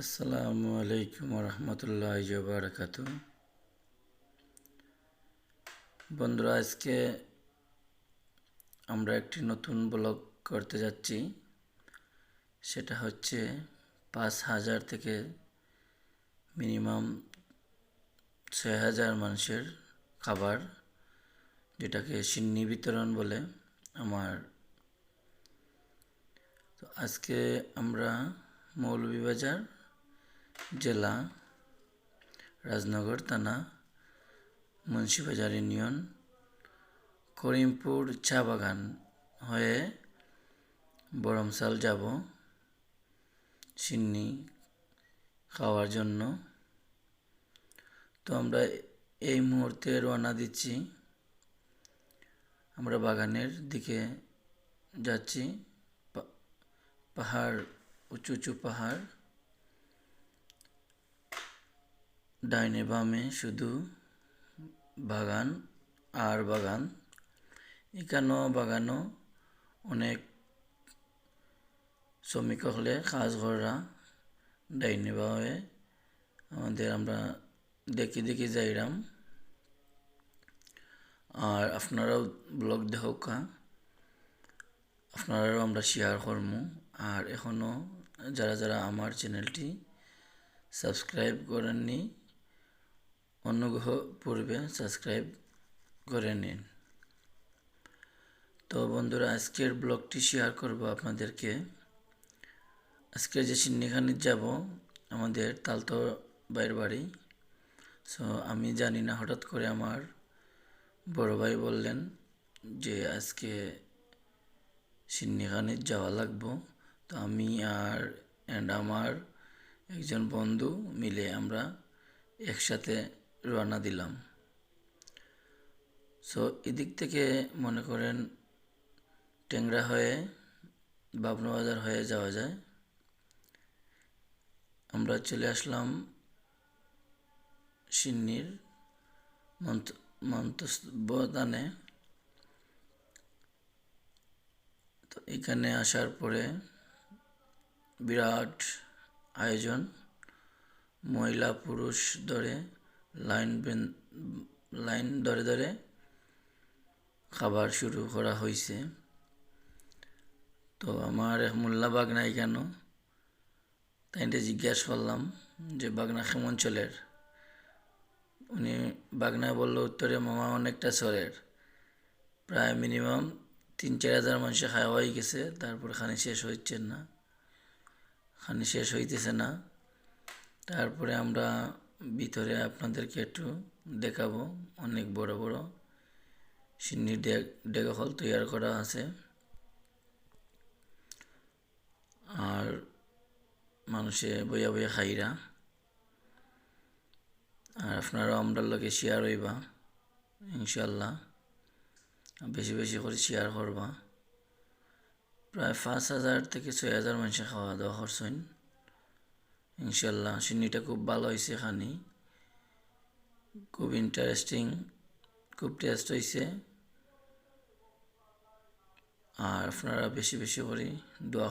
আসসালামু আলাইকুম রহমতুল্লাহ বারাকাত বন্ধুরা, আজকে আমরা একটি নতুন ব্লগ করতে যাচ্ছি। সেটা হচ্ছে পাঁচ হাজার থেকে মিনিমাম ছয় হাজার মানুষের খাবার, যেটাকে সিন্নি বিতরণ বলে আমার। তো আজকে আমরা মৌলভীবাজার জেলা, রাজনগর থানা, মুন্সিবাজার ইউনিয়ন, করিমপুর চা বাগান হয়ে বরমসাল যাব সিন্নি খাওয়ার জন্য। তো আমরা এই মুহূর্তে রওনা দিচ্ছি। আমরা বাগানের দিকে যাচ্ছি। পাহাড়, উঁচু উঁচু পাহাড়। ডাইনে বামে শুধু বাগান আর বাগান। এখানেও বাগানও অনেক শ্রমিক হলে কাজ করা ডাইনে বামে। আমাদের আমরা দেখি দেখি যাইরাম। আর আপনারাও ব্লগ দেখা আপনারাও আমরা শেয়ার করব আর এখনও যারা যারা আমার চ্যানেলটি সাবস্ক্রাইব করেননি অনুগ্রহ পূর্বে সাবস্ক্রাইব করে নিন। তো বন্ধুরা, আজকের ব্লগটি শেয়ার করব আপনাদেরকে। আজকে যে সিন্নিখানি যাব, আমাদের তালতো বাইর বাড়ি। সো আমি জানি না, হঠাৎ করে আমার বড় ভাই বললেন যে, আজকে সিন্নিখানি যাওয়া লাগবো। তো আমি আর অ্যান্ড আমার একজন বন্ধু মিলে আমরা একসাথে রওনা দিলাম। সো এদিক থেকে মনে করেন ট্যাংরা হয়ে বাবনা বাজার হয়ে যাওয়া যায়। আমরা চলে আসলাম সিন্নির মন্তব্যদানে। তো এখানে আসার পরে বিরাট আয়োজন, মহিলা পুরুষ ধরে লাইন লাইন ধরে ধরে খাবার শুরু করা হয়েছে তো আমার মোল্লা বাগনাই কেন তাই জিজ্ঞাসা করলাম যে বাগনা কেমন চলের উনি বাগনায় বলল উত্তরে মামা অনেকটা চলের প্রায় মিনিমাম তিন চার হাজার মানুষ খাওয়া হয়ে গেছে, তারপর খানি শেষ হচ্ছে না। খানি শেষ হইতেছে না। তারপরে আমরা ভিতরে আপনাদেরকে একটু দেখাবো। অনেক বড় বড় সিন্নি ডেগা হল তৈরি করা আছে। আর মানুষে বইয়া বইয়া খাইরা। আর আপনারাও আমরা লোকে শেয়ার হইবা ইনশাল্লাহ বেশি বেশি করে শেয়ার করবা। প্রায় পাঁচ হাজার থেকে ছয় হাজার মানুষের খাওয়া দাওয়া করছেন। ইনশাল্লাহ, সিন্নিটা খুব ভালো হয়েছে খানি। খুব ইন্টারেস্টিং খুব টেস্ট হয়েছে আর আপনারা বেশি বেশি করে দোয়া